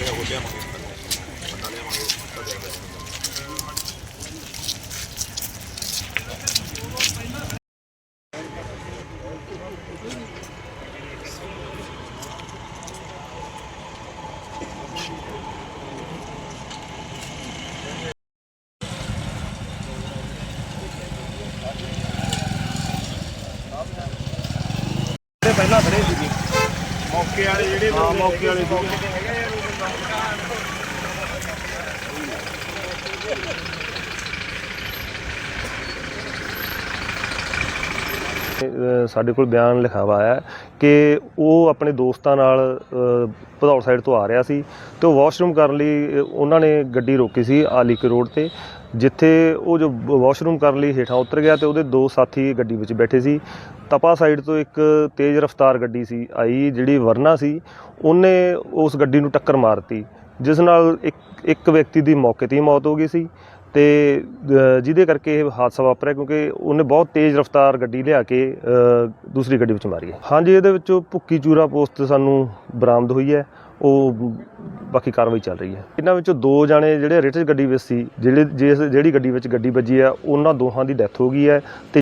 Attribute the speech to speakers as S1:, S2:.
S1: ਲਿਆਵਾਂਗੇ ਉਹ ਲਿਆਵਾਂਗੇ ਬੰਦਾ ਲਿਆਵਾਂਗੇ ਤੁਹਾਡੇ ਅੱਗੇ
S2: ਪਹਿਲਾਂ ਖੜੇ ਸੀ
S1: ਮੌਕੇ ਵਾਲੇ ਜਿਹੜੇ
S2: ਹਾਂ ਮੌਕੇ ਵਾਲੇ ਸੀ ਅ, ਸਾਡੇ ਕੋਲ ਬਿਆਨ ਲਿਖਾਵਾ ਆਇਆ ਹੈ ਕਿ ਉਹ ਆਪਣੇ ਦੋਸਤਾਂ ਨਾਲ ਭਦੌੜ ਸਾਈਡ ਤੋਂ ਆ ਰਿਹਾ ਸੀ ਤੇ ਉਹ ਵਾਸ਼ਰੂਮ ਕਰਨ ਲਈ ਉਹਨਾਂ ਨੇ ਗੱਡੀ ਰੋਕੀ ਸੀ ਆਲੀਕ ਰੋਡ ਤੇ। ਜਿੱਥੇ ਉਹ ਜੋ ਵਾਸ਼ਰੂਮ ਕਰਨ ਲਈ ਹੇਠਾਂ ਉਤਰ ਗਿਆ ਤੇ ਉਹਦੇ ਦੋ ਸਾਥੀ ਗੱਡੀ ਵਿੱਚ ਬੈਠੇ ਸੀ। ਤਪਾ ਸਾਈਡ ਤੋਂ ਇੱਕ ਤੇਜ਼ ਰਫ਼ਤਾਰ ਗੱਡੀ ਸੀ, ਆਈ ਜਿਹੜੀ ਵਰਨਾ ਸੀ, ਉਹਨੇ ਉਸ ਗੱਡੀ ਨੂੰ ਟੱਕਰ ਮਾਰਤੀ ਜਿਸ ਨਾਲ ਇੱਕ ਇੱਕ ਵਿਅਕਤੀ ਦੀ ਮੌਕੇ ਤੇ ਹੀ ਮੌਤ ਹੋ ਗਈ ਸੀ ਤੇ ਜਿਹਦੇ ਕਰਕੇ ਇਹ ਹਾਦਸਾ ਵਾਪਰਿਆ ਕਿਉਂਕਿ ਉਹਨੇ ਬਹੁਤ ਤੇਜ਼ ਰਫ਼ਤਾਰ ਗੱਡੀ ਲਿਆ ਕੇ ਦੂਸਰੀ ਗੱਡੀ ਵਿੱਚ ਮਾਰੀ ਹੈ। ਹਾਂਜੀ, ਇਹਦੇ ਵਿੱਚੋਂ ਭੁੱਕੀ ਚੂਰਾ ਪੋਸਟ ਸਾਨੂੰ ਬਰਾਮਦ ਹੋਈ ਹੈ। ਉਹ ਬਾਕੀ ਕਾਰਵਾਈ ਚੱਲ ਰਹੀ ਹੈ। ਇਹਨਾਂ ਵਿੱਚੋਂ ਦੋ ਜਾਣੇ ਜਿਹੜੇ ਰਿਟਸ ਗੱਡੀ ਵਿੱਚ ਸੀ, ਜਿਹੜੇ ਜਿਸ ਜਿਹੜੀ ਗੱਡੀ ਵਿੱਚ ਗੱਡੀ ਵੱਜੀ ਹੈ, ਉਹਨਾਂ ਦੋਹਾਂ ਦੀ ਡੈਥ ਹੋ ਗਈ ਹੈ ਤੇ